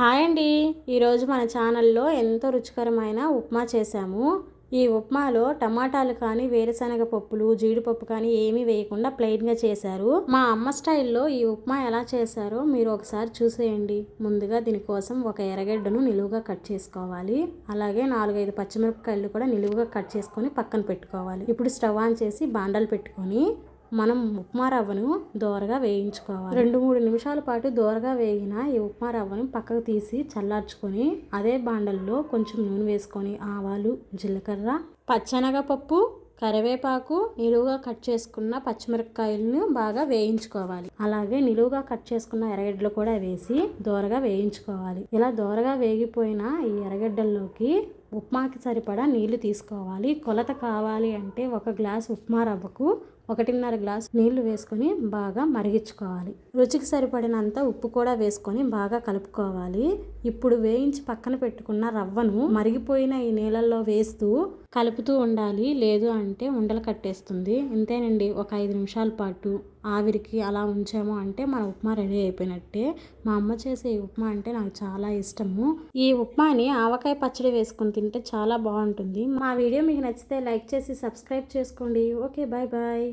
Hi అండి. ఈరోజు మన ఛానల్లో ఎంతో రుచికరమైన ఉప్మా చేశాము. ఈ ఉప్మాలో టమాటాలు కానీ వేరుశనగ పప్పులు జీడిపప్పు కానీ ఏమీ వేయకుండా ప్లెయిన్గా చేశారు. మా అమ్మ స్టైల్లో ఈ ఉప్మా ఎలా చేశారో మీరు ఒకసారి చూసేయండి. ముందుగా దీనికోసం ఒక ఎర్రగడ్డను నిలువుగా కట్ చేసుకోవాలి. అలాగే నాలుగైదు పచ్చిమిరపకాయలు కూడా నిలువుగా కట్ చేసుకొని పక్కన పెట్టుకోవాలి. ఇప్పుడు స్టవ్ ఆన్ చేసి బాండలు పెట్టుకొని మనం ఉప్మా రవ్వను దోరగా వేయించుకోవాలి. రెండు మూడు నిమిషాల పాటు దోరగా వేగిన ఈ ఉప్మా రవ్వను పక్కకు తీసి చల్లార్చుకొని అదే బాండల్లో కొంచెం నూనె వేసుకొని ఆవాలు జీలకర్ర పచ్చనగపప్పు కరివేపాకు నిలువుగా కట్ చేసుకున్న పచ్చిమిరపకాయలను బాగా వేయించుకోవాలి. అలాగే నిలువుగా కట్ చేసుకున్న ఎర్రగడ్డలు కూడా వేసి దోరగా వేయించుకోవాలి. ఇలా దోరగా వేగిపోయిన ఈ ఎర్రగడ్డల్లోకి ఉప్మాకి సరిపడా నీళ్ళు తీసుకోవాలి. కొలత కావాలి అంటే ఒక గ్లాస్ ఉప్మా రవ్వకు ఒకటిన్నర గ్లాస్ నీళ్ళు వేసుకొని బాగా మరిగించుకోవాలి. రుచికి సరిపడినంత ఉప్పు కూడా వేసుకొని బాగా కలుపుకోవాలి. ఇప్పుడు వేయించి పక్కన పెట్టుకున్న రవ్వను మరిగిపోయిన ఈ నీళ్ళల్లో వేస్తూ కలుపుతూ ఉండాలి. లేదు అంటే ఉండలు కట్టేస్తుంది. ఇంతేనండి ఒక ఐదు నిమిషాల పాటు. ఆవిరికి అలా ఉంచాము అంటే మన ఉప్మా రెడీ అయిపోయినట్టే. మా అమ్మ చేసే ఈ ఉప్మా అంటే నాకు చాలా ఇష్టము. ఈ ఉప్మాని ఆవకాయ పచ్చడి వేసుకుని తింటే చాలా బాగుంటుంది. మా వీడియో మీకు నచ్చితే లైక్ చేసి సబ్స్క్రైబ్ చేసుకోండి. Okay bye bye.